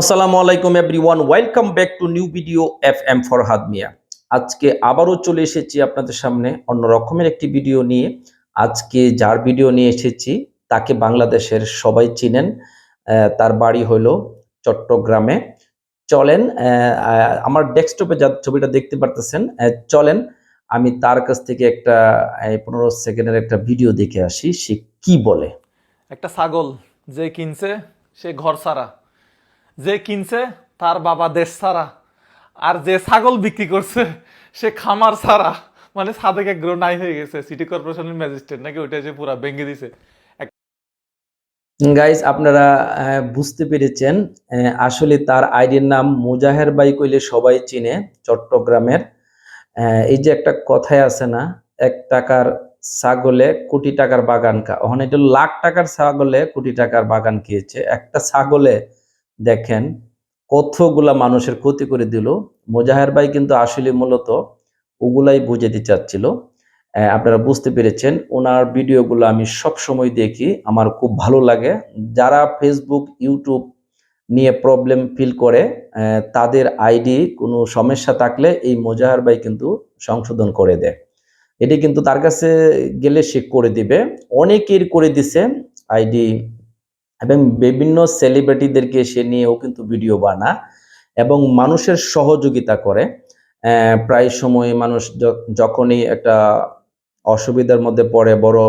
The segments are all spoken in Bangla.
আসসালামু আলাইকুম everyone, welcome back to new video F M Farhad Mia. আজকে আবারও চলে এসেছি আপনাদের সামনে অন্য রকমের একটি ভিডিও নিয়ে। আজকে যার ভিডিও নিয়ে এসেছি, তাকে বাংলাদেশের সবাই চিনেন তার বাড়ি হলো চট্টগ্রামে। চলেন আমার ডেস্কটপে যা ছবিটা দেখতে পারতেছেন চলেন, আমি তার কাছ থেকে একটা পনেরো সেকেন্ডের একটা ভিডিও দেখে আসি, সে কি বলে? একটা ছাগল যে কিনছে, সে ঘর ছাড়া। যে কিনছে, তার বাবা দেশ ছাড়া। আর যে ছাগল বিক্রি করছে, সে খামার ছাড়া। মানে সাদেক এক নাই হয়ে গেছে, সিটি কর্পোরেশনের ম্যাজিস্ট্রেট নাকি ওইটা যে পুরা ভেঙে দিছে। গাইজ আপনারা বুঝতে পেরেছেন আসলে তার আইডির নাম মুজাহের বাই কইলে সবাই চিনে, চট্টগ্রামের। এই যে একটা কথায় আছে না, এক টাকার ছাগলে কোটি টাকার বাগান খা ওখানে এটা লাখ টাকার ছাগলে কোটি টাকার বাগান খেয়েছে। একটা ছাগলে দেখেন, কতগুলা মানুষের ক্ষতি করে দিল। মুজাহের ভাই কিন্তু আসলে মূলত ওগুলাই বুঝাতে চাচ্ছিল। আপনারা বুঝতে পেরেছেন, ওনার ভিডিওগুলো আমি সব সময় দেখি, আমার খুব ভালো লাগে। যারা ফেসবুক ইউটিউব নিয়ে প্রবলেম ফিল করে তাদের আইডি কোনো সমস্যা থাকলে এই মোজাহার ভাই কিন্তু সংশোধন করে দেয়। এটি কিন্তু তার কাছে গেলে সে করে দিবে। অনেকের করে দিছে আইডি এবং বিভিন্ন সেলিব্রিটিদেরকে সে নিয়েও কিন্তু ভিডিও বানা এবং মানুষের সহযোগিতা করে। প্রায় সময় মানুষ যখনই একটা অসুবিধার মধ্যে পড়ে, বড়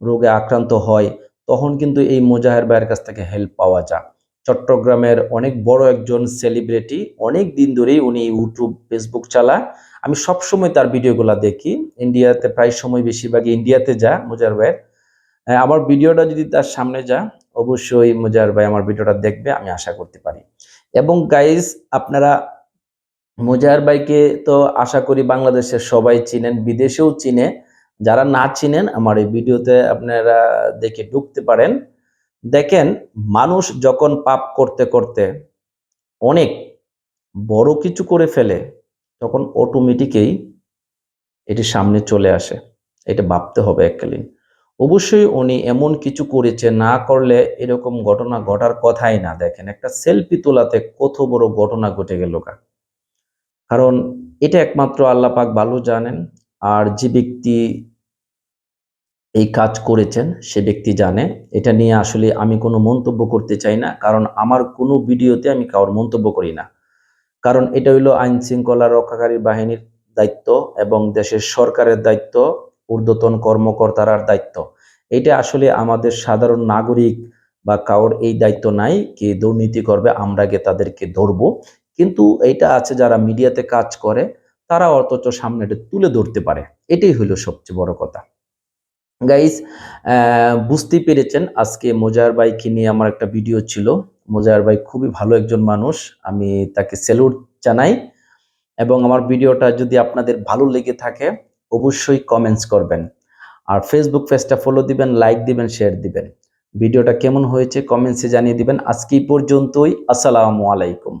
রোগে আক্রান্ত হয়, তখন কিন্তু এই মুজাহের ভাইয়ের কাছ থেকে হেল্প পাওয়া যায়। চট্টগ্রামের অনেক বড় একজন সেলিব্রিটি অনেক দিন ধরেই উনি ইউটিউব ফেসবুক চালায়। আমি সব সময় তার ভিডিওগুলো দেখি। ইন্ডিয়াতে প্রায় সময় বেশিরভাগই ইন্ডিয়াতে যা মুজার ভাইয়ের। আমার ভিডিওটা যদি তার সামনে যা, অবশ্যই মুজার ভাই আমার ভিডিওটা দেখবে, আমি আশা করতে পারি। এবং গাইজ আপনারা মুজাহার ভাইকে তো আশা করি বাংলাদেশের সবাই চিনেন, বিদেশেও চিনে। যারা না চিনেন, আমার এই ভিডিওতে আপনারা দেখে ঢুকতে পারেন। দেখেন, মানুষ যখন পাপ করতে করতে অনেক বড় কিছু করে ফেলে, তখন অটোমেটিকেই এটি সামনে চলে আসে। এটা ভাবতে হবে এককালীন অবশ্যই উনি এমন কিছু করেছে, না করলে এরকম ঘটনা ঘটার কথাই না। দেখেন, একটা সেলফি তোলাতে কত বড় ঘটনা ঘটে গেল কারণ এটা একমাত্র আল্লাহ পাক ভালো জানেন, আর যে ব্যক্তি এই কাজ করেছেন, সে ব্যক্তি জানে। এটা নিয়ে আসলে আমি কোনো মন্তব্য করতে চাই না, কারণ আমার কোনো ভিডিওতে আমি কারোর মন্তব্য করি না। কারণ এটা হইল আইন শৃঙ্খলা রক্ষাকারী বাহিনীর দায়িত্ব এবং দেশের সরকারের দায়িত্ব। ঊর্ধ্বতন কর্মকর্তার দায়িত্ব। এটা আসলে আমাদের সাধারণ নাগরিক বা কারোর এই দায়িত্ব নাই কে দুর্নীতি করবে, আমরা গিয়ে তাদেরকে ধরবো। কিন্তু এটা আছে যারা মিডিয়াতে কাজ করে, তারা অথচ সামনে এটা তুলে ধরতে পারে। এটাই হলো সবচেয়ে বড় কথা। গাইস বুঝতেই পেরেছেন, আজকে মোজাহার ভাইকে নিয়ে আমার একটা ভিডিও ছিল। মোজাহার ভাই খুবই ভালো একজন মানুষ, আমি তাকে স্যালুট জানাই। এবং আমার ভিডিওটা যদি আপনাদের ভালো লেগে থাকে অবশ্যই কমেন্টস করবেন। আর ফেসবুক পেজটা ফলো দিবেন লাইক দিবেন শেয়ার দিবেন। ভিডিওটা কেমন হয়েছে কমেন্টসে জানিয়ে দিবেন। আজকে পর্যন্তই। আসসালামু আলাইকুম।